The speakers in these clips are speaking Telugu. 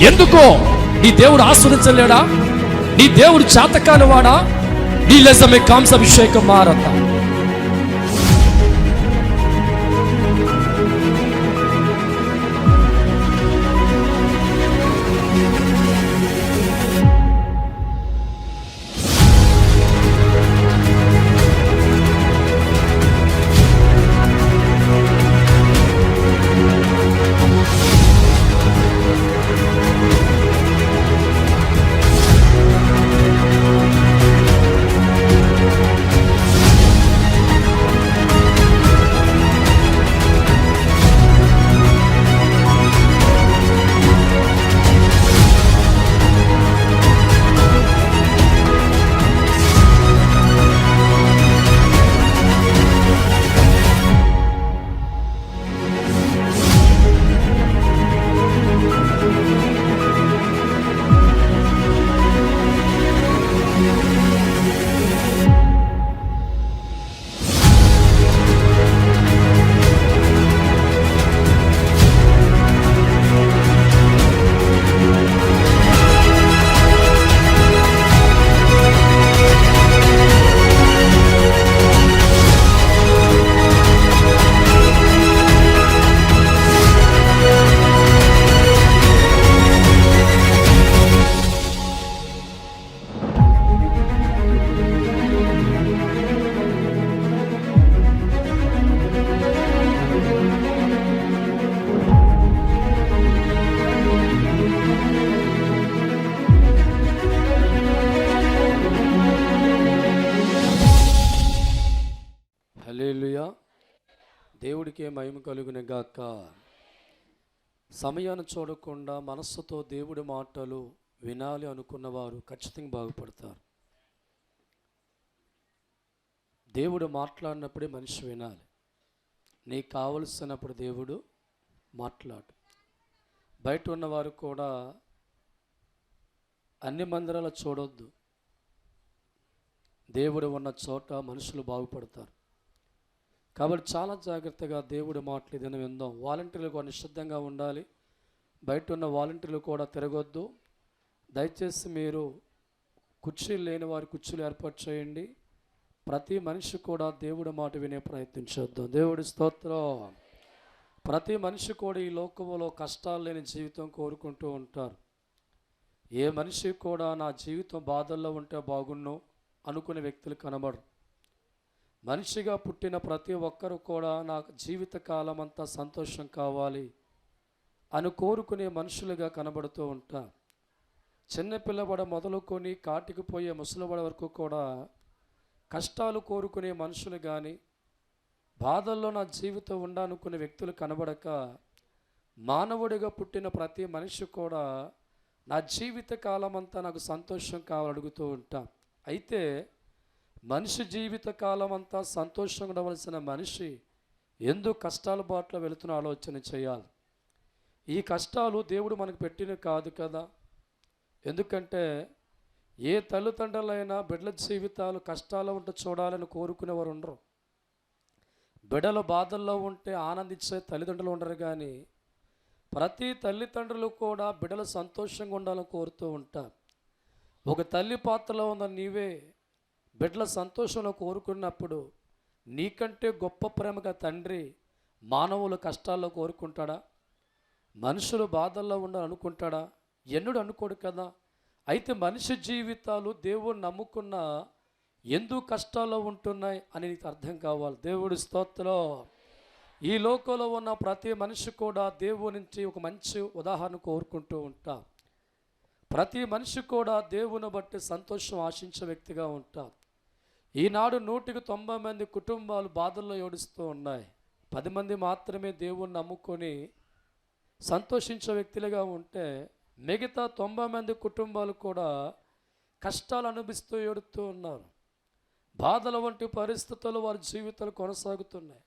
ఎందుకో? నీ దేవుడు ఆస్వాదించలేడా నీ దేవుడు చేతకాని వాడా నీ లెజమే కాంసాభిషేకం మారతా. గాక. సమయాన్ని చూడకుండా మనస్సుతో దేవుడి మాటలు వినాలి అనుకున్న వారు ఖచ్చితంగా బాగుపడతారు. దేవుడు మాట్లాడినప్పుడే మనిషి వినాలి. నీకు కావలసినప్పుడు దేవుడు మాట్లాడు. బయట ఉన్నవారు కూడా అన్ని మందిరాలు చూడొద్దు. దేవుడు ఉన్న చోట మనుషులు బాగుపడతారు. కాబట్టి చాలా జాగ్రత్తగా దేవుడి మాటలు ఏదైనా విందాం వాలంటీర్లు కూడా నిశ్శబ్దంగా ఉండాలి. బయట ఉన్న వాలంటీర్లు కూడా తిరగొద్దు. దయచేసి మీరు కుర్చీలు లేని వారి కుర్చీలు ఏర్పాటు చేయండి. ప్రతి మనిషి కూడా దేవుడి మాట వినే ప్రయత్నించొద్దాం దేవుడి స్తోత్రం. ప్రతి మనిషి కూడా ఈ లోకంలో కష్టాలు లేని జీవితం కోరుకుంటూ ఉంటారు. ఏ మనిషి కూడా నా జీవితం బాధల్లో ఉంటే బాగున్ను అనుకునే వ్యక్తులు కనబడరు. మనిషిగా పుట్టిన ప్రతి ఒక్కరు కూడా నాకు జీవితకాలం అంతా సంతోషం కావాలి అని కోరుకునే మనుషులుగా కనబడుతూ ఉంటా. చిన్నపిల్లబడ మొదలుకొని కాటికి పోయే ముసలిబడ వరకు కూడా కష్టాలు కోరుకునే మనుషులు కానీ బాధల్లో నా జీవితం ఉండాలనుకునే వ్యక్తులు కనబడక మానవుడిగా పుట్టిన ప్రతి మనిషి కూడా నా జీవిత కాలం అంతా నాకు సంతోషం కావాలడుగుతూ ఉంటా. అయితే మనిషి జీవిత కాలం అంతా సంతోషంగా ఉండవలసిన మనిషి ఎందుకు కష్టాల బాటలో వెళుతున్న ఆలోచన చేయాలి. ఈ కష్టాలు దేవుడు మనకు పెట్టినవి కాదు కదా. ఎందుకంటే ఏ తల్లిదండ్రులైనా బిడ్డల జీవితాలు కష్టాలు ఉంటే చూడాలని కోరుకునేవారు ఉండరు. బిడ్డల బాధల్లో ఉంటే ఆనందించే తల్లిదండ్రులు ఉండరు కానీ ప్రతి తల్లిదండ్రులు కూడా బిడ్డలు సంతోషంగా ఉండాలని కోరుతూ ఉంటారు. ఒక తల్లి పాత్రలో ఉన్న నీవే బిడ్డల సంతోషంలో కోరుకున్నప్పుడు నీకంటే గొప్ప ప్రేమగా తండ్రి మానవులు కష్టాల్లో కోరుకుంటాడా? మనుషులు బాధల్లో ఉండాలని అనుకుంటాడా ఎన్నుడు అనుకోడు కదా. అయితే మనిషి జీవితాలు దేవుడు నమ్ముకున్న ఎందుకు కష్టాల్లో ఉంటున్నాయి అని నీకు అర్థం కావాలి. దేవుడి స్తోత్రం. ఈ లోకంలో ఉన్న ప్రతి మనిషి కూడా దేవుడి నుంచి ఒక మంచి ఉదాహరణ కోరుకుంటూ ఉంటా. ప్రతి మనిషి కూడా దేవుని బట్టి సంతోషం ఆశించే వ్యక్తిగా ఉంటా. ఈనాడు నూటికి తొంభై మంది కుటుంబాలు బాధల్లో ఏడుస్తూ ఉన్నాయి. పది మంది మాత్రమే దేవుణ్ణి నమ్ముకొని సంతోషించే వ్యక్తులుగా ఉంటే మిగతా తొంభై మంది కుటుంబాలు కూడా కష్టాలు అనుభవిస్తూ ఏడుతూ ఉన్నారు. బాధల వంటి పరిస్థితులు వారి జీవితాలు కొనసాగుతున్నాయి.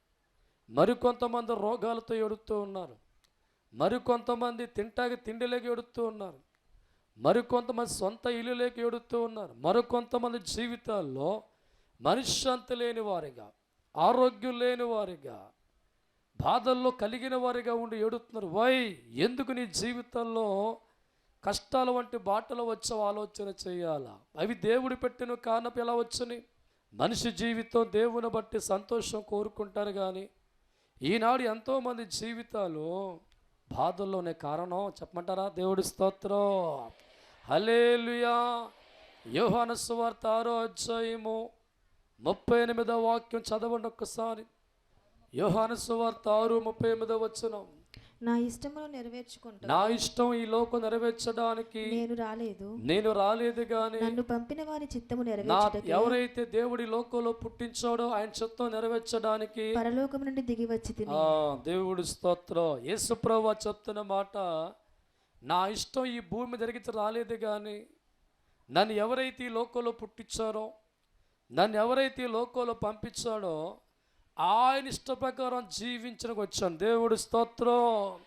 మరికొంతమంది రోగాలతో ఏడుతూ ఉన్నారు. మరికొంతమంది తింటాకి తిండిలేక ఏడుతూ ఉన్నారు. మరికొంతమంది సొంత ఇల్లులేక ఏడుతూ ఉన్నారు. మరికొంతమంది జీవితాల్లో మనశ్శాంతి లేని వారిగా ఆరోగ్యం లేని వారిగా బాధల్లో కలిగిన వారిగా ఉండి ఏడుతున్నారు. వై? ఎందుకు నీ జీవితంలో కష్టాల వంటి బాటలు వచ్చే ఆలోచన చేయాలా? అవి దేవుడు పెట్టిన కానపు ఎలా వచ్చని? మనిషి జీవితం దేవుని బట్టి సంతోషం కోరుకుంటారు కానీ ఈనాడు ఎంతోమంది జీవితాలు బాధల్లోనే కారణం. చెప్పమంటారా? దేవుడి స్తోత్రం. హలేలుయా యోహాను సువార్త ఆరో అధ్యాయము ముప్పై ఎనిమిదో వాక్యం చదవండి ఒక్కసారి. యోహాను సువార్త ఆరు ముప్పై ఎనిమిదో వచనం. నా ఇష్టమును నెరవేర్చుకుంటా నా ఇష్టం ఈ లోకం నెరవేర్చడానికి నేను రాలేదు. నేను రాలేదు కానీ నన్ను పంపిన వారి చిత్తము నా నెరవేర్చుటకు ఎవరైతే దేవుడి లోకంలో పుట్టించాడో ఆయన చిత్తం నెరవేర్చడానికి పరలోకము నుండి దిగి వచ్చి ఆ దేవుడి స్తోత్రం. యేసుప్రభు చెప్తున్న మాట నా ఇష్టం ఈ భూమి జరిగించి రాలేదు కానీ నన్ను ఎవరైతే ఈ లోకంలో పుట్టించారో నన్ను ఎవరైతే ఈ లోకంలో పంపించాడో ఆయన ఇష్ట ప్రకారం జీవించడానికి వచ్చాను. దేవుడి స్తోత్రం.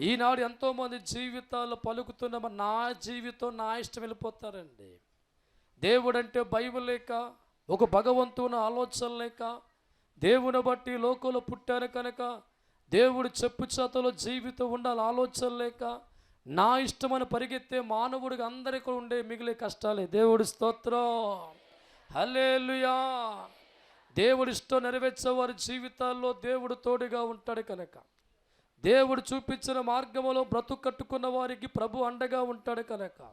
ఈనాడు ఎంతోమంది జీవితాలు పలుకుతున్న నా జీవితం నా ఇష్టం వెళ్ళిపోతారండి. దేవుడు అంటే బైబిల్ లేక ఒక భగవంతుని ఆలోచన లేక దేవుని బట్టి లోకంలో పుట్టాను కనుక దేవుడు చెప్పు చేతలో జీవితం ఉండాలి ఆలోచన లేక నా ఇష్టమని పరిగెత్తే మానవుడికి అందరికీ ఉండే మిగిలే కష్టాలే. దేవుడి స్తోత్రం. హలేలుయా దేవుడిష్టం నెరవేర్చే వారి జీవితాల్లో దేవుడు తోడుగా ఉంటాడు కనుక. దేవుడు చూపించిన మార్గంలో బ్రతుకు కట్టుకున్న వారికి ప్రభు అండగా ఉంటాడు కనుక.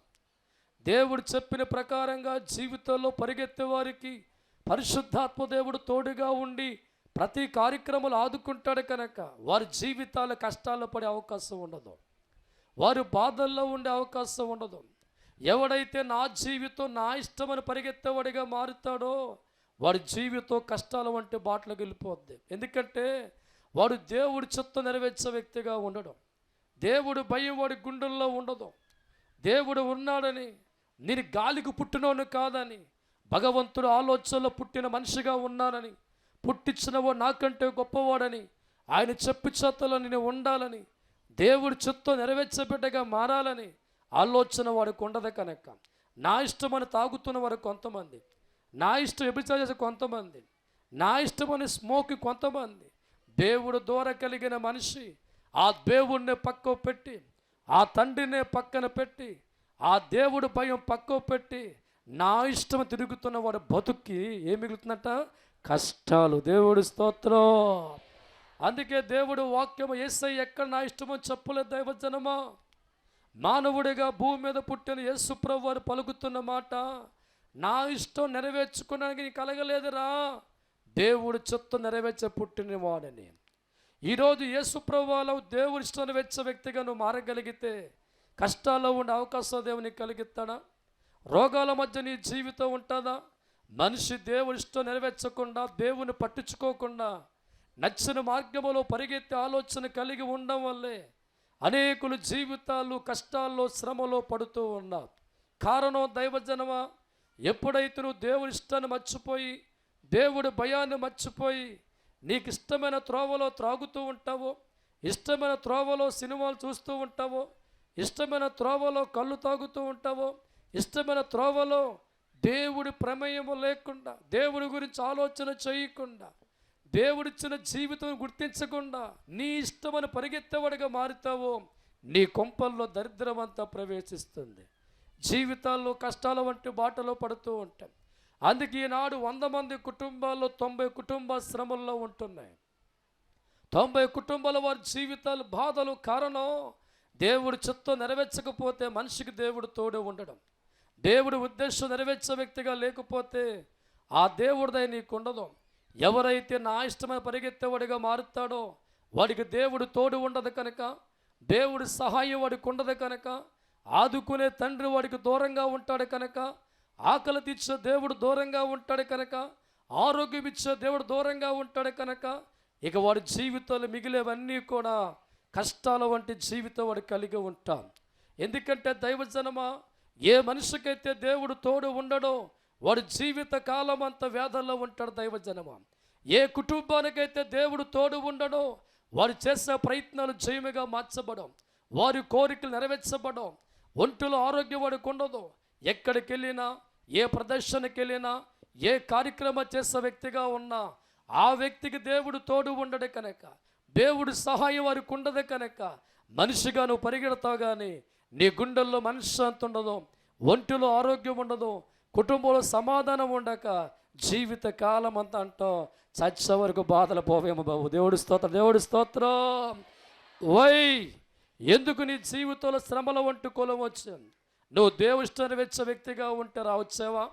దేవుడు చెప్పిన ప్రకారంగా జీవితంలో పరిగెత్తే వారికి పరిశుద్ధాత్మ దేవుడు తోడుగా ఉండి ప్రతి కార్యక్రమాలు ఆదుకుంటాడు కనుక. వారి జీవితాల కష్టాల్లో పడే అవకాశం ఉండదు. వారు బాధల్లో ఉండే అవకాశం ఉండదు. ఎవడైతే నా జీవితం నా ఇష్టమని పరిగెత్తేవాడిగా మారుతాడో వాడి జీవితం కష్టాల వంటి బాటలకు వెళ్ళిపోద్ది. ఎందుకంటే వాడు దేవుడి చిత్తం నెరవేర్చే వ్యక్తిగా ఉండడం. దేవుడు భయం వాడి గుండెల్లో ఉండదు దేవుడు ఉన్నాడని నేను గాలికి పుట్టినోను కాదని భగవంతుడు ఆలోచనలో పుట్టిన మనిషిగా ఉన్నానని పుట్టించినవాడు నాకంటే గొప్పవాడని ఆయన చెప్పు చేతలో నేను ఉండాలని దేవుడి చిత్తం నెరవేర్చబిడ్డగా మారాలని ఆలోచన వాడికి ఉండదు కనుక. నా ఇష్టమని తాగుతున్న వారు కొంతమంది. నా ఇష్టం వ్యభిచారం చేసే కొంతమంది. నా ఇష్టమని స్మోక్ కొంతమంది. దేవుడు దూర కలిగిన మనిషి ఆ దేవుడిని పక్కకు పెట్టి ఆ తండ్రినే పక్కన పెట్టి ఆ దేవుడు భయం పక్కకు పెట్టి నా ఇష్టం తిరుగుతున్న వాడు బతుక్కి ఏం మిగులుతుందట? కష్టాలు. దేవుడు స్తోత్రం. అందుకే దేవుడు వాక్యం ఏసై ఎక్కడ నా ఇష్టమో చెప్పలేదు దైవజనమా? మానవుడిగా భూమి మీద పుట్టిన యేసుప్రభు వారు పలుకుతున్న మాట నా ఇష్టం నెరవేర్చుకోవడానికి నీకు కలగలేదురా. దేవుడు చిత్తం నెరవేర్చే పుట్టిన వాడని. ఈరోజు యేసుప్రభు దేవుడి ఇష్టం నెరవేర్చే వ్యక్తిగా నువ్వు మారగలిగితే కష్టాల్లో ఉండే అవకాశం దేవుని కలిగిస్తాడా? రోగాల మధ్య నీ జీవితం ఉంటుందా? మనిషి దేవుడి ఇష్టం నెరవేర్చకుండా దేవుని పట్టించుకోకుండా నచ్చిన మార్గములో పరిగెత్తే ఆలోచన కలిగి ఉండడం వల్లే అనేకులు జీవితాలు కష్టాల్లో శ్రమలో పడుతూ ఉన్నారు. కారణం దైవజనమా? ఎప్పుడైతే నువ్వు దేవుడి ఇష్టాన్ని మర్చిపోయి దేవుడి భయాన్ని మర్చిపోయి నీకు ఇష్టమైన త్రోవలో త్రాగుతూ ఉంటావో? ఇష్టమైన త్రోవలో సినిమాలు చూస్తూ ఉంటావో? ఇష్టమైన త్రోవలో కళ్ళు తాగుతూ ఉంటావో? ఇష్టమైన త్రోవలో దేవుడి ప్రమేయము లేకుండా దేవుడి గురించి ఆలోచన చేయకుండా దేవుడిచ్చిన జీవితం గుర్తించకుండా నీ ఇష్టమని పరిగెత్తేవాడిగా మారుతావో నీ కొంపల్లో దరిద్రం అంతా ప్రవేశిస్తుంది. జీవితాల్లో కష్టాల వంటి బాటలో పడుతూ ఉంటాం. అందుకే ఈనాడు వంద మంది కుటుంబాల్లో తొంభై కుటుంబ శ్రమల్లో ఉంటున్నాయి. తొంభై కుటుంబాల వారి జీవితాలు బాధలు కారణం దేవుడి చిత్తం నెరవేర్చకపోతే మనిషికి దేవుడు తోడే ఉండడం. దేవుడి ఉద్దేశం నెరవేర్చే వ్యక్తిగా లేకపోతే ఆ దేవుడిదై నీకుండదు. ఎవరైతే నా ఇష్టమైన పరిగెత్తేవాడిగా మారుతాడో వాడికి దేవుడు తోడు ఉండదు కనుక దేవుడి సహాయం వాడికి ఉండదు కనుక ఆదుకునే తండ్రి వాడికి దూరంగా ఉంటాడు కనుక ఆకలి తీర్చే దేవుడు దూరంగా ఉంటాడు కనుక ఆరోగ్యం ఇచ్చే దేవుడు దూరంగా ఉంటాడు కనుక ఇక వాడి జీవితంలో మిగిలేవన్నీ కూడా కష్టాల వంటి జీవితం వాడు కలిగి ఉంటాం. ఎందుకంటే దైవజనమా ఏ మనిషికైతే దేవుడు తోడు ఉండడో వాడు జీవిత కాలం అంత వేదనలో ఉంటాడు దైవజనమ? ఏ కుటుంబానికైతే దేవుడు తోడు ఉండడో వారు చేసే ప్రయత్నాలు జయముగా మార్చబడం వారి కోరికలు నెరవేర్చబడం ఒంటిలో ఆరోగ్యం వాడికి ఉండదు. ఎక్కడికి వెళ్ళినా ఏ ప్రదర్శనకి వెళ్ళినా ఏ కార్యక్రమం చేసే వ్యక్తిగా ఉన్నా ఆ వ్యక్తికి దేవుడు తోడు ఉండడు కనుక దేవుడి సహాయం వారికి ఉండదు కనుక మనిషిగా నువ్వు పరిగెడతావు కానీ నీ గుండెల్లో మనశ్శాంతి ఉండదు ఒంటిలో ఆరోగ్యం ఉండదు కుటుంబంలో సమాధానం ఉండక జీవిత కాలం అంతా అంటావు చచ్చే వరకు బాధలు పోవేమో బాబు. దేవుడి స్తోత్రం దేవుడి స్తోత్రం. వై ఎందుకు నీ జీవితంలో శ్రమల వంటి కులం వచ్చాను నువ్వు దేవుడి ఇష్టం నెరవేర్చే వ్యక్తిగా ఉంటే రావచ్చావా?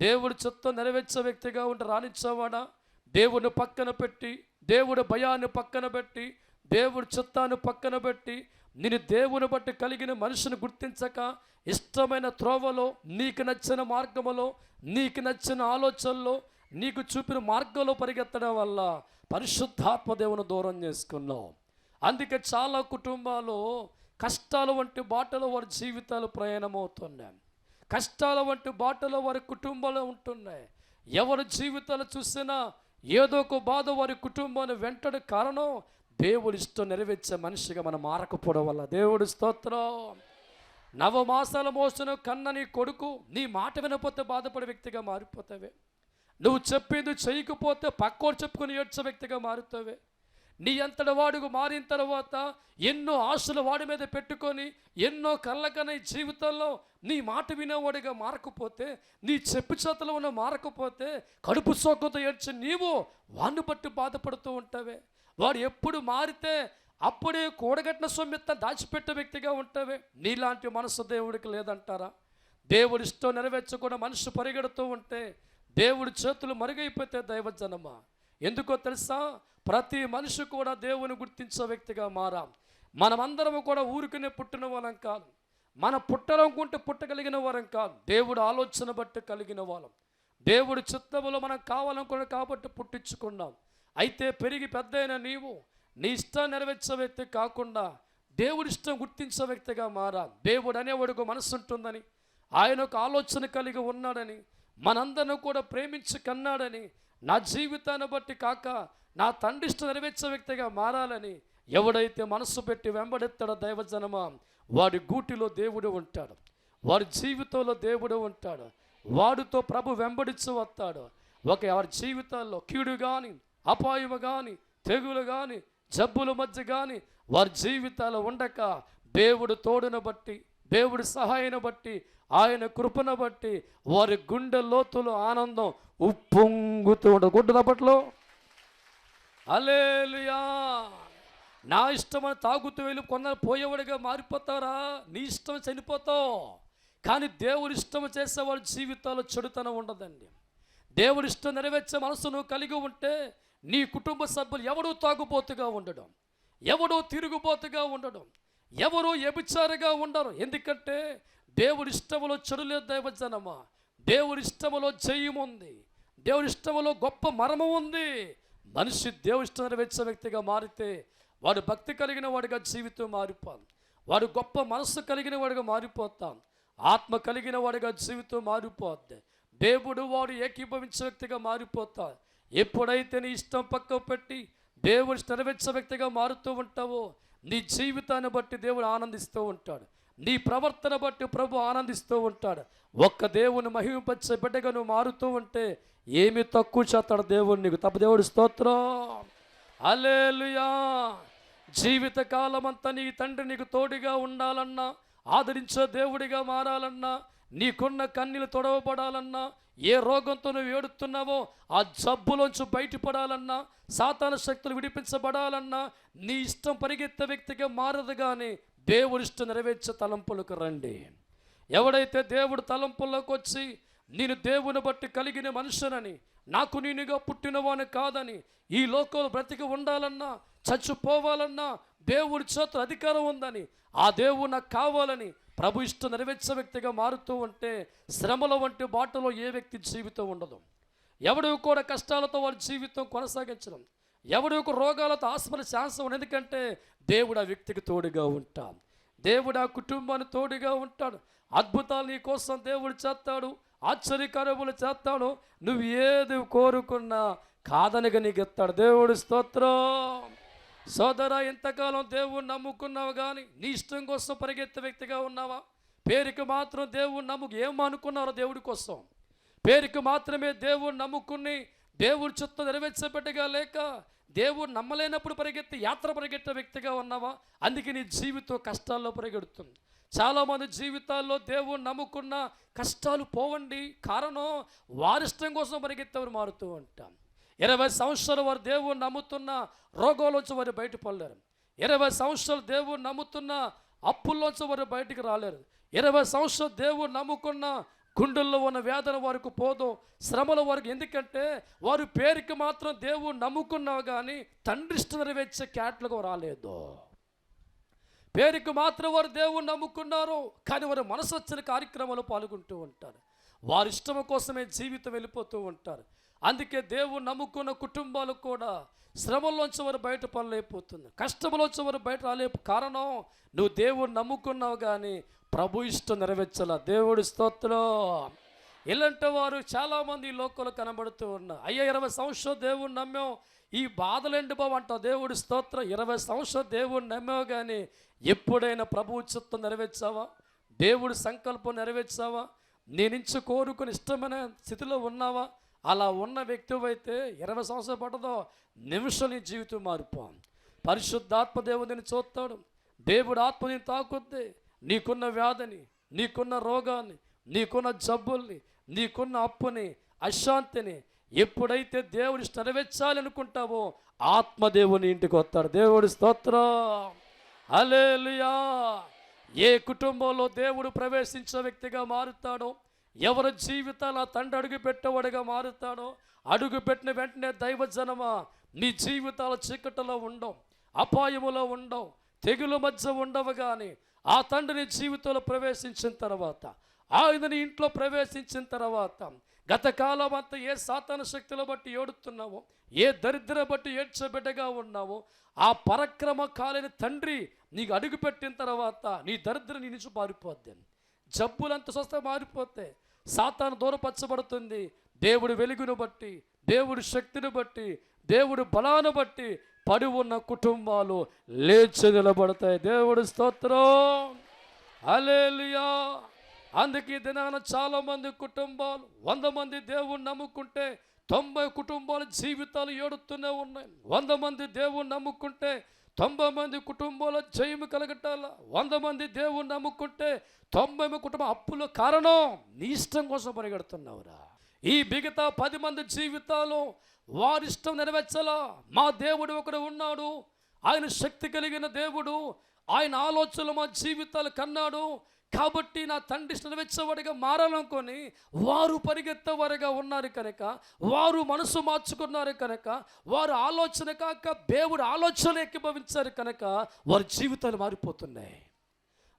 దేవుడి చిత్తం నెరవేర్చే వ్యక్తిగా ఉంటే రానిచ్చావాడా? దేవుడిని పక్కన పెట్టి దేవుడి భయాన్ని పక్కన పెట్టి దేవుడి చిత్తాన్ని పక్కన పెట్టి నేను దేవుని బట్టి కలిగిన మనిషిని గుర్తించక ఇష్టమైన త్రోవలో నీకు నచ్చిన మార్గములో నీకు నచ్చిన ఆలోచనలో నీకు చూపిన మార్గంలో పరిగెత్తడం వల్ల పరిశుద్ధాత్మ దేవుని దూరం చేసుకున్నావు అందుకే చాలా కుటుంబాలు కష్టాల వంటి బాటలో వారి జీవితాలు ప్రయాణమవుతున్నాయి. కష్టాల వంటి బాటలో వారి కుటుంబాలు ఉంటున్నాయి. ఎవరి జీవితాలు చూసినా ఏదో ఒక బాధ వారి కుటుంబాన్ని వెంటనే కారణం దేవుడి ఇష్టం నెరవేర్చే మనిషిగా మనం మారకపోవడం వల్ల దేవుడి స్తోత్రం. నవమాసాల మోసను కన్న నీ కొడుకు నీ మాట వినపోతే బాధపడే వ్యక్తిగా మారిపోతావే. నువ్వు చెప్పింది చేయకపోతే పక్కోడు చెప్పుకుని ఏడ్చే వ్యక్తిగా మారుతావే. నీ అంతటి వాడుకు మారిన తర్వాత ఎన్నో ఆశలు వాడి మీద పెట్టుకొని ఎన్నో కళ్ళకనే జీవితంలో నీ మాట వినేవాడిగా మారకపోతే నీ చెప్పు చేతలో ఉన్న మారకపోతే కడుపు సోకంతో ఏడ్చి నీవు వాణ్ణి బట్టి బాధపడుతూ ఉంటావే. వాడు ఎప్పుడు మారితే అప్పుడే కూడగట్టిన సొమ్మెత్త దాచిపెట్టే వ్యక్తిగా ఉంటావే. నీలాంటి మనసు దేవుడికి లేదంటారా? దేవుడి ఇష్టం నెరవేర్చకుండా మనిషి పరిగెడుతూ ఉంటే దేవుడి చేతులు మరుగైపోతే దైవజనమా? ఎందుకో తెలుసా? ప్రతి మనిషి కూడా దేవుని గుర్తించే వ్యక్తిగా మారాం. మనమందరం కూడా ఊరికనే పుట్టిన వాళ్ళం కాదు. మన పుట్టాలనుకుంటే పుట్టగలిగిన వారం కాదు. దేవుడు ఆలోచన బట్టి కలిగిన వాళ్ళం. దేవుడి చిత్తములో మనం కావాలనుకున్న కాబట్టి పుట్టించుకున్నాం. అయితే పెరిగి పెద్దయిన నీవు నీ ఇష్టం నెరవేర్చే వ్యక్తి కాకుండా దేవుడి ఇష్టం గుర్తించే వ్యక్తిగా మారా. దేవుడు అనేవాడికి మనసు ఉంటుందని ఆయన ఒక ఆలోచన కలిగి ఉన్నాడని మనందరిని కూడా ప్రేమించి కన్నాడని నా జీవితాన్ని బట్టి కాక నా తండ్రి ఇష్టం నెరవేర్చే వ్యక్తిగా మారాలని ఎవడైతే మనసు పెట్టి వెంబడెత్తాడో దైవజనమా వాడి గూటిలో దేవుడు ఉంటాడు. వారి జీవితంలో దేవుడు ఉంటాడు. వాడితో ప్రభు వెంబడించి వస్తాడు ఒక వారి జీవితాల్లో కీడు కానీ అపాయము కానీ తెగులు కానీ జబ్బుల మధ్య కానీ వారి జీవితాలు ఉండక దేవుడు తోడును బట్టి దేవుడి సహాయను బట్టి ఆయన కృపను బట్టి వారి గుండె లోతులు ఆనందం ఉప్పొంగుతూ ఉండదు గుడ్డు అలేలుయా నా ఇష్టమని తాగుతూ వెళ్ళి కొందరు పోయేవాడిగా మారిపోతారా? నీ ఇష్టం చనిపోతావు. కానీ దేవుడి ఇష్టం చేసే వాళ్ళ జీవితాల్లో చెడుతనం ఉండదండి. దేవుడి ఇష్టం నెరవేర్చే మనసు నువ్వు కలిగి ఉంటే నీ కుటుంబ సభ్యులు ఎవడూ తాగుబోతుగా ఉండడం ఎవడూ తిరుగుబోతుగా ఉండడం ఎవరు ఎబిచారుగా ఉండరు. ఎందుకంటే దేవుడి ఇష్టములో చెడు లేదు దైవజనమా? దేవుడి ఇష్టములో జయం ఉంది. దేవుడి ఇష్టములో గొప్ప మరము ఉంది. మనిషి దేవుడి ఇష్టం నెరవేర్చే వ్యక్తిగా మారితే వాడు భక్తి కలిగిన వాడిగా జీవితం మారిపోదు వాడు గొప్ప మనస్సు కలిగిన వాడిగా మారిపోతాం. ఆత్మ కలిగిన వాడిగా జీవితం మారిపోద్ది. దేవుడు వాడు ఏకీభవించే వ్యక్తిగా మారిపోతాడు. ఎప్పుడైతే నీ ఇష్టం పక్కకు పెట్టి దేవుడు నెరవేర్చ వ్యక్తిగా మారుతూ ఉంటావో నీ జీవితాన్ని బట్టి దేవుడు ఆనందిస్తూ ఉంటాడు. నీ ప్రవర్తన బట్టి ప్రభు ఆనందిస్తూ ఉంటాడు. ఒక్క దేవుని మహిమపరిచే బిడ్డగా నువ్వు మారుతూ ఉంటే ఏమి తక్కువ చేస్తాడు దేవుడు నీకు. తప్ప దేవుడు స్తోత్రం. అలేలుయా జీవిత కాలమంతా నీ తండ్రి నీకు తోడుగా ఉండాలన్నా ఆదరించే దేవుడిగా మారాలన్నా నీకున్న కన్నీలు తొడవబడాలన్నా ఏ రోగంతో నువ్వు ఏడుతున్నావో ఆ జబ్బులోంచి బయటపడాలన్నా సాతాన శక్తులు విడిపించబడాలన్నా నీ ఇష్టం పరిగెత్తే వ్యక్తిగా మారదు కానీ దేవుడి ఇష్టం నెరవేర్చే తలంపులకు రండి. ఎవడైతే దేవుడు తలంపుల్లోకి వచ్చి నేను దేవుని బట్టి కలిగిన మనుషునని నాకు నేనుగా పుట్టినవాని కాదని ఈ లోకంలో బ్రతికి ఉండాలన్నా చచ్చిపోవాలన్నా దేవుడి చేతులు అధికారం ఉందని ఆ దేవుడు నాకు కావాలని ప్రభు ఇష్టం నెరవేర్చే వ్యక్తిగా మారుతూ ఉంటే శ్రమల వంటి బాటలో ఏ వ్యక్తి జీవితం ఉండదు. ఎవడు కూడా కష్టాలతో వారి జీవితం కొనసాగించడం ఎవడు ఒక రోగాలతో ఆస్పద ఛాన్స్ ఉండదు. ఎందుకంటే దేవుడు ఆ వ్యక్తికి తోడుగా ఉంటాం దేవుడు ఆ కుటుంబాన్ని తోడుగా ఉంటాడు. అద్భుతాలు నీ కోసం దేవుడు చేస్తాడు ఆశ్చర్యకరములు చేస్తాడు. నువ్వు ఏది కోరుకున్నా కాదనగా నీకు ఎత్తాడు దేవుడు స్తోత్రం. సోదరా ఎంతకాలం దేవుణ్ణి నమ్ముకున్నావు కానీ నీ ఇష్టం కోసం పరిగెత్తే వ్యక్తిగా ఉన్నావా? పేరుకి మాత్రం దేవుణ్ణి నమ్ముకు ఏమనుకున్నారో అనుకున్నారో దేవుడి కోసం? పేరుకి మాత్రమే దేవుణ్ణి నమ్ముకుని దేవుడి చిత్తం నెరవేర్చబెట్టగా లేక దేవుడు నమ్మలేనప్పుడు పరిగెత్తి యాత్ర పరిగెట్టే వ్యక్తిగా ఉన్నావా? అందుకే నీ జీవితం కష్టాల్లో పరిగెడుతుంది. చాలామంది జీవితాల్లో దేవుడు నమ్ముకున్న కష్టాలు పోవండి. కారణం వారిష్టం కోసం పరిగెత్తేవారు మారుతూ ఉంటాం ఇరవై సంవత్సరాలు వారు దేవుడు నమ్ముతున్న రోగంలోంచి వారు బయటపడలేరు ఇరవై సంవత్సరాలు దేవుడు నమ్ముతున్న అప్పుల్లోంచి వారు బయటికి రాలేరు. ఇరవై సంవత్సరాలు దేవుడు నమ్ముకున్న గుండెల్లో ఉన్న వేదన వారికి పోదు శ్రమల వరకు ఎందుకంటే వారు పేరుకి మాత్రం దేవుడు నమ్ముకున్నావు కానీ తండ్రి ఇష్టం నెరవేర్చే క్యాట్లకు రాలేదు. పేరుకి మాత్రం వారు దేవుడు నమ్ముకున్నారు కానీ వారు మనసు వచ్చిన కార్యక్రమాలు పాల్గొంటూ ఉంటారు. వారి ఇష్టం కోసమే జీవితం వెళ్ళిపోతూ ఉంటారు. అందుకే దేవుడు నమ్ముకున్న కుటుంబాలు కూడా శ్రమలోంచి వారు బయట పడలేకపోతుంది. కష్టంలోంచి వారు బయట రాలే కారణం నువ్వు దేవుడు నమ్ముకున్నావు కానీ ప్రభు ఇష్టం నెరవేర్చాల. దేవుడి స్తోత్రం. ఇలాంటి వారు చాలామంది ఈ లోకంలో కనబడుతూ ఉన్నారు. అయ్యా ఇరవై సంవత్సరం దేవుడు నమ్మాం. ఈ బాధలేంటి బాబు అంటావు? దేవుడి స్తోత్రం. ఇరవై సంవత్సరం దేవుడు నమ్మావు కానీ ఎప్పుడైనా ప్రభు చిత్తం నెరవేర్చావా? దేవుడి సంకల్పం నెరవేర్చావా? నీ నుంచి కోరుకుని ఇష్టమైన స్థితిలో ఉన్నావా? అలా ఉన్న వ్యక్తి అయితే ఇరవై సంవత్సరాలు పడదో నిమిషం నీ జీవితం మారిపో పరిశుద్ధాత్మ దేవుడిని చూస్తాడు. దేవుడు ఆత్మని తాకుద్ది. నీకున్న వ్యాధిని నీకున్న రోగాన్ని నీకున్న జబ్బుల్ని నీకున్న అప్పుని అశాంతిని ఎప్పుడైతే దేవుడి నెరవేర్చాలి అనుకుంటావో ఆత్మదేవుని ఇంటికి వస్తాడు. దేవుడి స్తోత్రం. అలేలుయా ఏ కుటుంబంలో దేవుడు ప్రవేశించిన వ్యక్తిగా మారుతాడో ఎవరి జీవితాలు ఆ తండ్రి అడుగు పెట్టేవాడిగా మారుతాడో అడుగు పెట్టిన వెంటనే దైవజనమా? నీ జీవితాల చీకటిలో ఉండవు అపాయములో ఉండవు తెగుల మధ్య ఉండవు కానీ ఆ తండ్రిని జీవితంలో ప్రవేశించిన తర్వాత ఆయనని ఇంట్లో ప్రవేశించిన తర్వాత గత కాలం అంతా ఏ సాతాన శక్తుల బట్టి ఏడుతున్నావో ఏ దరిద్ర బట్టి ఏడ్చబిడ్డగా ఉన్నావో ఆ పరక్రమ కాలేని తండ్రి నీకు అడుగుపెట్టిన తర్వాత నీ దరిద్రని నీ నుంచి పారిపోద్ది జబ్బులంత స్వస్థ మారిపోతే సాతాను దూరపరచబడుతుంది. దేవుడి వెలుగును బట్టి దేవుడి శక్తిని బట్టి దేవుడి బలాన్ని బట్టి పడి ఉన్న కుటుంబాలు లేచి నిలబడతాయి. దేవుడు స్తోత్రం. అలేలియా అందుకే దినాన చాలామంది కుటుంబాలు వంద మంది దేవుణ్ణి నమ్ముకుంటే తొంభై కుటుంబాల జీవితాలు ఏడుతూనే ఉన్నాయి. వంద మంది దేవుణ్ణి నమ్ముకుంటే తొంభై మంది కుటుంబాల జయము కలగటాల వంద మంది దేవుణ్ణి నమ్ముకుంటే తొంభై మంది కుటుంబం అప్పుల కారణం నీ ఇష్టం కోసం పరిగెడుతున్నావురా. ఈ మిగతా పది మంది జీవితాలు వారి ఇష్టం నెరవేర్చాలా. మా దేవుడు ఒకడు ఉన్నాడు. ఆయన శక్తి కలిగిన దేవుడు. ఆయన ఆలోచనలు మా జీవితాలు కన్నాడు. కాబట్టి నా తండ్రి నెరవేర్చేవాడిగా మారాలనుకొని వారు పరిగెత్తేవారిగా ఉన్నారు కనుక వారు మనసు మార్చుకున్నారు కనుక వారు ఆలోచన కాక దేవుడు ఆలోచన ఎక్కిభవించారు కనుక వారి జీవితాలు మారిపోతున్నాయి.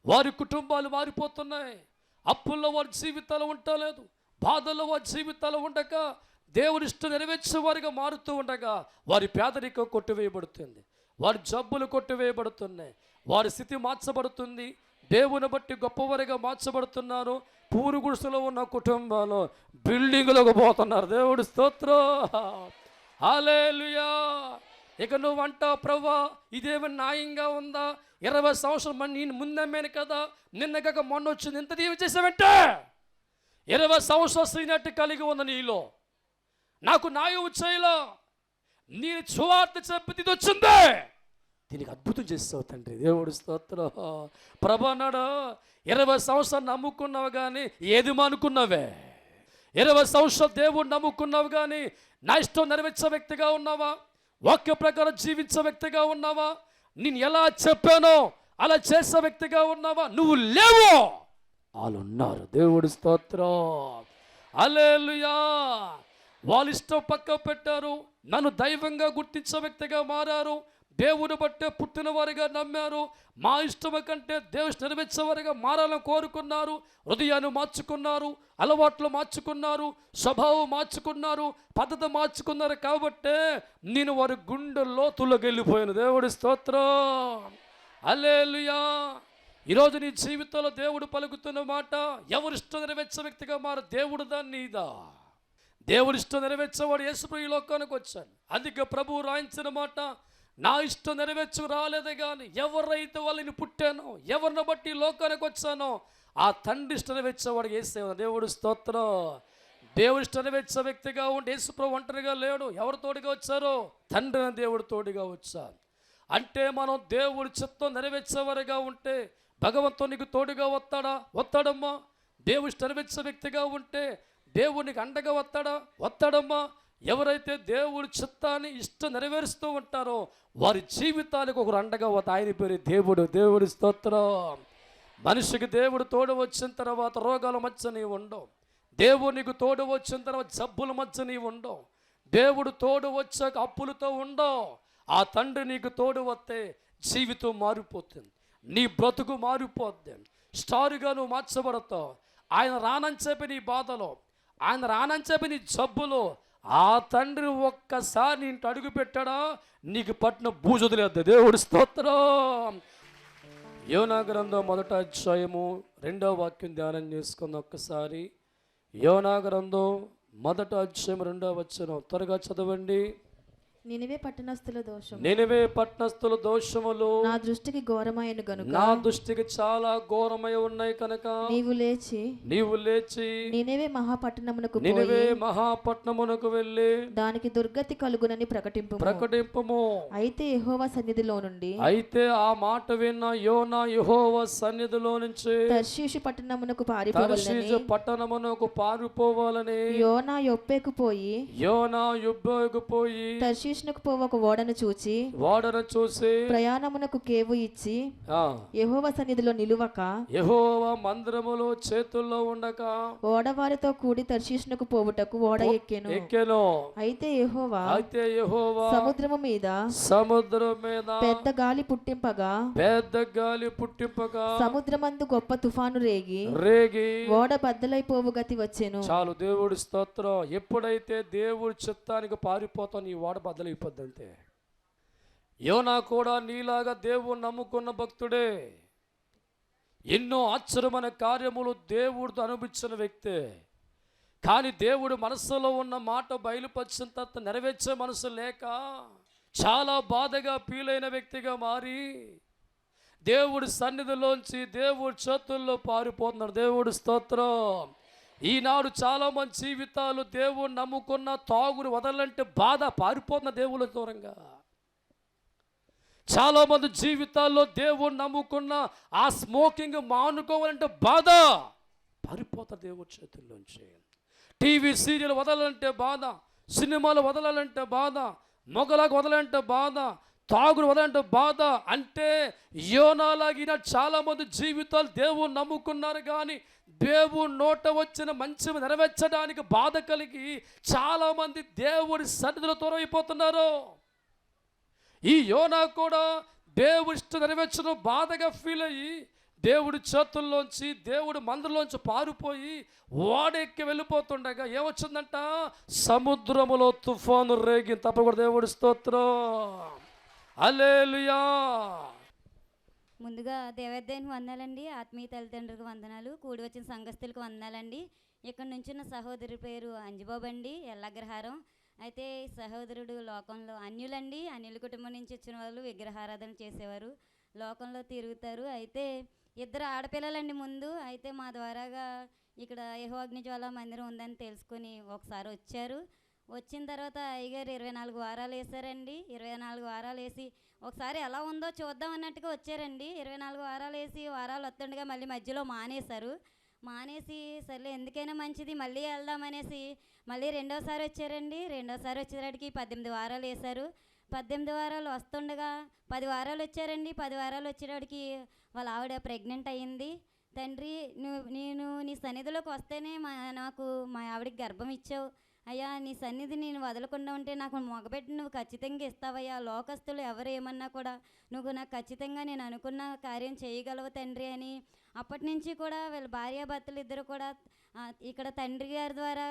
వారి కుటుంబాలు మారిపోతున్నాయి. అప్పుల్లో వారి జీవితాలు ఉండలేదు. బాధల్లో వారి జీవితాలు ఉండక దేవుని ఇష్టం నెరవేర్చే వారిగా మారుతూ ఉండగా వారి పేదరికం కొట్టివేయబడుతుంది. వారి జబ్బులు కొట్టివేయబడుతున్నాయి. వారి స్థితి మార్చబడుతుంది. దేవుని బట్టి గొప్పవారిగా మార్చబడుతున్నారు పూరు గుడిసెలో ఉన్న కుటుంబాలు బిల్డింగులకు పోతున్నారు. దేవుడు స్తోత్రం. హాలేలుయా ఇక నువ్వు అంటావు ప్రవ్వా ఇదేమి న్యాయంగా ఉందా? ఇరవై సంవత్సరం నేను ముందమ్మాను కదా. నిన్న కాక మొన్న వచ్చింది. ఎంత దీవి చేసావంటే? ఇరవై సంవత్సరాలు శ్రీనట్టు కలిగి ఉంది నీలో. నాకు న్యాయం వచ్చేలా నేను చువార్త చెప్పి ఇది వచ్చిందే. దీనికి అద్భుతం చేస్తావు తండ్రి. దేవుడు స్తోత్రం. ప్రభా ఇరవై సంవత్సరాలు నమ్ముకున్నావు కానీ ఏది మానుకున్నావే? ఇరవై సంవత్సరాలు దేవుడు నమ్ముకున్నావు కానీ నా ఇష్టం నెరవేర్చే వ్యక్తిగా ఉన్నావా? వాక్య ప్రకారం జీవించే వ్యక్తిగా ఉన్నావా? నేను ఎలా చెప్పానో అలా చేసే వ్యక్తిగా ఉన్నావా? నువ్వు లేవు వాళ్ళు ఉన్నారు. దేవుడు స్తోత్రం. అలేలుయా వాళ్ళ ఇష్టం పక్క పెట్టారు. నన్ను దైవంగా గుర్తించే వ్యక్తిగా మారారు. దేవుని బట్టే పుట్టిన వారిగా నమ్మారు. మా ఇష్టం కంటే దేవుడు నెరవేర్చేవారిగా మారాలని కోరుకున్నారు. హృదయాన్ని మార్చుకున్నారు. అలవాట్లు మార్చుకున్నారు. స్వభావం మార్చుకున్నారు. పద్ధతి మార్చుకున్నారు కాబట్టే నేను వారి గుండె లోతుల్లోకి వెళ్ళిపోయాను. దేవుడి స్తోత్రం. అలేలుయా ఈరోజు నీ జీవితంలో దేవుడు పలుకుతున్న మాట ఎవరు ఇష్టం నెరవేర్చే వ్యక్తిగా మారు దేవుడు దాన్ని ఇదా దేవుడి ఇష్టం నెరవేర్చేవాడు యేసుప్రభు ఈ లోకానికి వచ్చాను అందుకే ప్రభువు రాయించిన మాట నా ఇష్టం నెరవేర్చు రాలేదే కానీ ఎవరైతే వాళ్ళని పుట్టానో ఎవరిని బట్టి లోకానికి వచ్చానో ఆ తండ్రి ఇష్టం నెరవేర్చేవాడు వేసే దేవుడు. స్తోత్రం. దేవుడు ఇష్టం నెరవేర్చే వ్యక్తిగా ఉండి యేసుప్రభు ఒంటరిగా లేడు. ఎవరు తోడుగా వచ్చారో? తండ్రి దేవుడు తోడుగా వచ్చారు అంటే మనం దేవుడి చిత్తం నెరవేర్చేవారిగా ఉంటే భగవంతునికి తోడుగా వస్తాడా? వస్తాడమ్మా. దేవుడి నెరవేర్చే వ్యక్తిగా ఉంటే దేవుడికి అండగా వస్తాడా? వస్తాడమ్మా. ఎవరైతే దేవుడి చిత్తాన్ని ఇష్టం నెరవేరుస్తూ ఉంటారో వారి జీవితానికి ఒకరు అండగా ఒక ఆయన పేరు దేవుడు. దేవుడి స్తోత్రం. మనిషికి దేవుడు తోడు వచ్చిన తర్వాత రోగాల మధ్య నీవు ఉండవు. దేవుడు నీకు తోడు వచ్చిన తర్వాత జబ్బుల మధ్య నీవు ఉండవు. దేవుడు తోడు వచ్చాక అప్పులతో ఉండవు. ఆ తండ్రి నీకు తోడు వస్తే జీవితం మారిపోతుంది. నీ బ్రతుకు మారిపోద్ది. స్టారుగా నువ్వు మార్చబడతావు. ఆయన రానని చెప్పి నీ బాధలో ఆయన రానని చెప్పి నీ జబ్బులో ఆ తండ్రి ఒక్కసారి నీ ఇంటి అడుగు పెట్టాడా? నీకు పట్టిన బూజుదిలేదు దేవుడు స్తోత్రం. యోనా గ్రంథం మొదట అధ్యాయము రెండో వాక్యం ధ్యానం చేసుకుందాం ఒక్కసారి. యోనా గ్రంథం మొదట అధ్యాయం రెండో వచ్చిన త్వరగా చదవండి. నినివే పట్టణస్థుల దోషం నినివే పట్టణస్థుల దోషములు నా దృష్టికి ఘోరమైన గనుక. నా దృష్టికి చాలా ఘోరమై ఉన్నాయి కనుక. నీవు లేచి నీవు లేచి నినివే మహాపట్టణమునకు నినివే పోయి మహాపట్నమునకు వెళ్ళి దానికి దుర్గతి కలుగునని ప్రకటింపు ప్రకటింపము. అయితే యెహోవా సన్నిధిలో నుండి అయితే ఆ మాట విన్న యోనా యెహోవా సన్నిధిలో నుంచి తర్షీషు పట్టణమునకు పారిపోవాలని తర్షీజు పట్టణమునకు పారిపోవాలని యోనా యొప్పేకు పోయి యోనా యుబ్బకు పోయి తర్షీషునకు పోవ ఒక ఓడను చూచి వాడను చూసి ప్రయాణమునకు కేవు ఇచ్చి యెహోవా సన్నిధిలో నిలువక యెహోవా మందిరములో చేతుల్లో ఉండక ఓడవారితో కూడి తర్షీషునకు పోవుటకు ఓడ ఎక్కెను. ఎక్కెను. అయితే యెహోవా అయితే యెహోవా సముద్రము మీద సముద్రం మీద పెద్ద గాలి పుట్టింపగా పెద్ద గాలి పుట్టింపగా సముద్రమందు గొప్ప తుఫాను రేగి రేగి ఓడ బద్దలైపోవు గతి వచ్చెను. చాలు దేవుడి స్తోత్రం. ఎప్పుడైతే దేవుడి చిత్తానికి పారిపోతావు నీ వాడ బద్దలైపోద్ది అంతే యోనా కూడా నీలాగా దేవుడు నమ్ముకున్న భక్తుడే. ఎన్నో ఆశ్చర్యమైన కార్యములు దేవుడితో అనుభవించిన వ్యక్తే. కానీ దేవుడు మనసులో ఉన్న మాట బయలుపరిచిన తర్వాత నెరవేర్చే మనసు లేక చాలా బాధగా ఫీలైన వ్యక్తిగా మారి దేవుడి సన్నిధిలోంచి దేవుడి చేతుల్లో పారిపోతున్నాడు. దేవుడి స్తోత్రం. ఈనాడు చాలామంది జీవితాలు దేవుడు నమ్ముకున్న తాగుడు వదలంటే బాధ పారిపోతున్న దేవుళ్ళ దూరంగా. చాలామంది జీవితాల్లో దేవుడు నమ్ముకున్న ఆ స్మోకింగ్ మానుకోవాలంటే బాధ పారిపోతా దేవుడి చేతుల్లోంచి. టీవీ సీరియల్ వదలాలంటే బాధ సినిమాలు వదలాలంటే బాధ మొగలకు వదలంటే బాధ తాగుడు వదలంటే బాధ అంటే యోనాలాగిన చాలా మంది జీవితాలు దేవుడు నమ్ముకున్నారు కానీ దేవుడు నోట వచ్చిన మంచి నెరవేర్చడానికి బాధ కలిగి చాలా మంది దేవుడి సన్నిధిలో దూరం అయిపోతున్నారు ఈ యోనా కూడా దేవుడి ఇష్టం నెరవేర్చడం బాధగా ఫీల్ అయ్యి దేవుడి చేతుల్లోంచి దేవుడి మందిరంలోంచి పారిపోయి వాడెక్కి వెళ్ళిపోతుండగా ఏమొచ్చిందంట? సముద్రములో తుఫాను రేగి తప్ప కూడా దేవుడి స్తోత్రం. అలేలుయా ముందుగా దేవాధ్యాయునికి వందనాలండి ఆత్మీయ తల్లిదండ్రులకు వందనాలు. కూడి వచ్చిన సంఘస్థులకు వందనాలండి. ఇక్కడ నుంచి నా సహోదరి పేరు అంజబాబు అండి. ఎల్లగ్రహారం. అయితే సహోదరుడు లోకంలో అన్యులండి. అన్యుల కుటుంబం నుంచి వచ్చిన వాళ్ళు విగ్రహారాధన చేసేవారు. లోకంలో తిరుగుతారు. అయితే ఇద్దరు ఆడపిల్లలండి ముందు. అయితే మా ద్వారాగా ఇక్కడ యహోగ్ని జ్వాల మందిరం ఉందని తెలుసుకొని ఒకసారి వచ్చారు. వచ్చిన తర్వాత అయ్యగారు ఇరవై నాలుగు వారాలు వేసారండి ఇరవై నాలుగు వారాలు వేసి ఒకసారి ఎలా ఉందో చూద్దాం అన్నట్టుగా వచ్చారండి. ఇరవై నాలుగు వారాలు వేసి వారాలు వస్తుండగా మళ్ళీ మధ్యలో మానేశారు. మానేసి సర్లే ఎందుకైనా మంచిది మళ్ళీ వెళ్దామనేసి మళ్ళీ రెండోసారి వచ్చారండి. రెండోసారి వచ్చేసరికి పద్దెనిమిది వారాలు వేశారు. పద్దెనిమిది వారాలు వస్తుండగా పది వారాలు వచ్చారండి. పది వారాలు వచ్చేటప్పటికి వాళ్ళ ఆవిడ ప్రెగ్నెంట్ అయ్యింది. తండ్రి నువ్వు నేను నీ సన్నిధిలోకి వస్తేనే మా నాకు మా ఆవిడకి గర్భం ఇచ్చావు. అయ్యా నీ సన్నిధి నేను వదలకుండా ఉంటే నాకు మొగబెట్టి నువ్వు ఖచ్చితంగా ఇస్తావయ్యా. లోకస్తులు ఎవరు ఏమన్నా కూడా నువ్వు నాకు ఖచ్చితంగా నేను అనుకున్న కార్యం చేయగలవు తండ్రి అని. అప్పటి నుంచి కూడా వీళ్ళ భార్యాభర్తలు ఇద్దరు కూడా ఇక్కడ తండ్రి గారి ద్వారా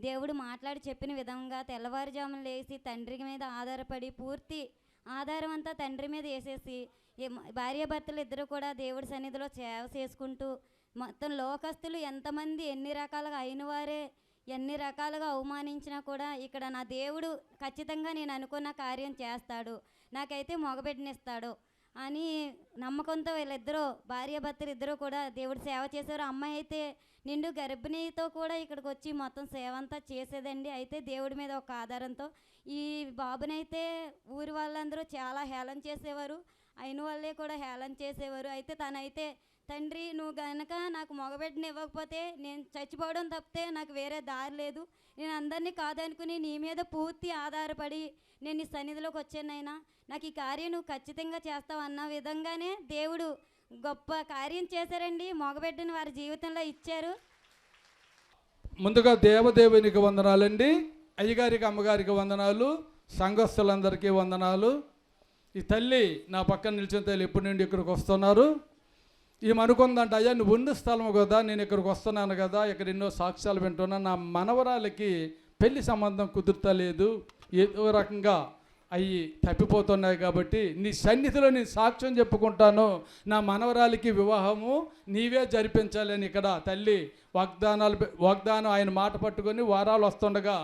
దేవుడు మాట్లాడి చెప్పిన విధంగా తెల్లవారుజామున లేచి తండ్రి మీద ఆధారపడి పూర్తి ఆధారం అంతా తండ్రి మీద వేసేసి భార్యాభర్తలు ఇద్దరు కూడా దేవుడి సన్నిధిలో సేవ చేసుకుంటూ మొత్తం లోకస్తులు ఎంతమంది ఎన్ని రకాలుగా అయిన వారే ఎన్ని రకాలుగా అవమానించినా కూడా ఇక్కడ నా దేవుడు ఖచ్చితంగా నేను అనుకున్న కార్యం చేస్తాడు. నాకైతే మగబిడ్డనిస్తాడు అని నమ్మకంతో వీళ్ళిద్దరూ భార్య భర్తలు ఇద్దరూ కూడా దేవుడు సేవ చేశారు. అమ్మాయి అయితే నిండు గర్భిణీతో కూడా ఇక్కడికి వచ్చి మొత్తం సేవ అంతా చేసేదండి. అయితే దేవుడి మీద ఒక ఆధారంతో ఈ బాబునైతే ఊరి వాళ్ళందరూ చాలా హేళన చేసేవారు. అయిన వాళ్ళే కూడా హేళన చేసేవారు. అయితే తనైతే తండ్రి నువ్వు గనక నాకు మగబిడ్డని ఇవ్వకపోతే నేను చచ్చిపోవడం తప్పితే నాకు వేరే దారి లేదు. నేను అందరినీ కాదనుకుని నీ మీద పూర్తి ఆధారపడి నేను నీ సన్నిధిలోకి వచ్చానైనా నాకు ఈ కార్యం నువ్వు ఖచ్చితంగా చేస్తావు అన్న విధంగానే దేవుడు గొప్ప కార్యం చేశారండి. మగబిడ్డని వారి జీవితంలో ఇచ్చారు. ముందుగా దేవదేవునికి వందనాలండి. అయ్యగారికి అమ్మగారికి వందనాలు. సంఘస్థులందరికీ వందనాలు. ఈ తల్లి నా పక్కన నిలిచిన తల్లి ఎప్పటి నుండి ఇక్కడికి వస్తున్నారు? ఈమె అనుకుందంట అయ్యా నువ్వు ఉన్న స్థలం కదా నేను ఇక్కడికి వస్తున్నాను కదా ఇక్కడ ఎన్నో సాక్ష్యాలు వింటున్నా నా మనవరాలకి పెళ్ళి సంబంధం కుదురుతలేదు ఏదో రకంగా అవి తప్పిపోతున్నాయి కాబట్టి నీ సన్నిధిలో నేను సాక్ష్యం చెప్పుకుంటాను నా మనవరాలికి వివాహము నీవే జరిపించాలని ఇక్కడ తల్లి వాగ్దానాలు వాగ్దానం ఆయన మాట పట్టుకొని వారాలు వస్తుండగా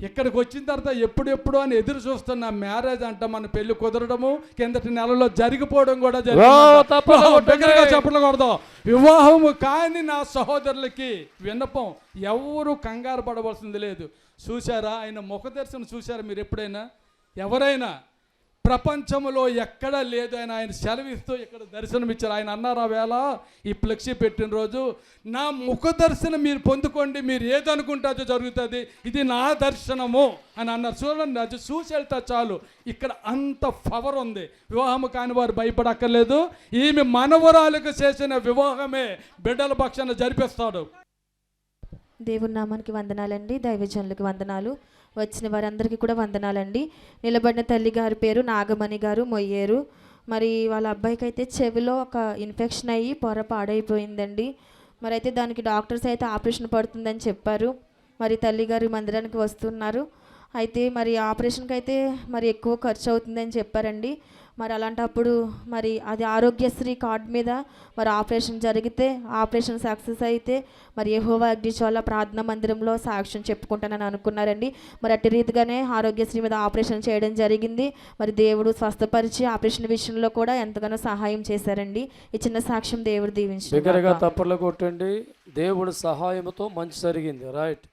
ఇక్కడికి వచ్చిన తర్వాత ఎప్పుడెప్పుడు అని ఎదురు చూస్తున్న మ్యారేజ్ అంట మన పెళ్ళి కుదరడము కిందటి నెలలో జరిగిపోవడం కూడా. దగ్గరగా చెప్పకూడదు వివాహము కాని నా సహోదరులకి విన్నపం ఎవరు కంగారు పడవలసింది లేదు. చూశారా? ఆయన ముఖ దర్శనం చూశారా మీరు ఎప్పుడైనా? ఎవరైనా? ప్రపంచంలో ఎక్కడా లేదు ఆయన ఆయన సెలవిస్తూ ఇక్కడ దర్శనం ఇచ్చారు. ఆయన అన్నారు ఆ వేళ ఈ ఫ్లెక్సీ పెట్టిన రోజు నా ముఖ దర్శనం మీరు పొందుకోండి మీరు ఏదనుకుంటారో జరుగుతుంది ఇది నా దర్శనము అని అన్నారు. చూడండి అది చూసి వెళ్తా చాలు. ఇక్కడ అంత పవర్ ఉంది. వివాహము కాని వారు భయపడక్కర్లేదు. ఈమె మనవరాలకు చేసిన వివాహమే బిడ్డల పక్షాన జరిపిస్తాడు. దేవుని నామానికి వందనాలండి. దైవజనులకి వందనాలు. వచ్చిన వారందరికీ కూడా వందనాలండి. నిలబడిన తల్లి గారి పేరు నాగమణి గారు మొయ్యేరు. మరి వాళ్ళ అబ్బాయికి అయితే చెవిలో ఒక ఇన్ఫెక్షన్ అయ్యి పొర పాడైపోయిందండి. మరి అయితే దానికి డాక్టర్స్ అయితే ఆపరేషన్ పడుతుందని చెప్పారు. మరి తల్లి గారు మందిరానికి వస్తున్నారు. అయితే మరి ఆపరేషన్కి అయితే మరి ఎక్కువ ఖర్చు అవుతుందని చెప్పారండి. మరి అలాంటప్పుడు మరి అది ఆరోగ్యశ్రీ కార్డ్ మీద మరి ఆపరేషన్ జరిగితే ఆపరేషన్ సక్సెస్ అయితే మరి యెహోవా అగ్నిజ్వాల ప్రార్థన మందిరంలో సాక్ష్యం చెప్పుకుంటానని అనుకున్నారండి. మరి అట్టి రీతిగానే ఆరోగ్యశ్రీ మీద ఆపరేషన్ చేయడం జరిగింది. మరి దేవుడు స్వస్థపరిచి ఆపరేషన్ విషయంలో కూడా ఎంతగానో సహాయం చేశారండి. ఈ చిన్న సాక్ష్యం దేవుడు దీవించి తప్పట్లు కొట్టండి. దేవుడి సహాయంతో మంచి జరిగింది. రైట్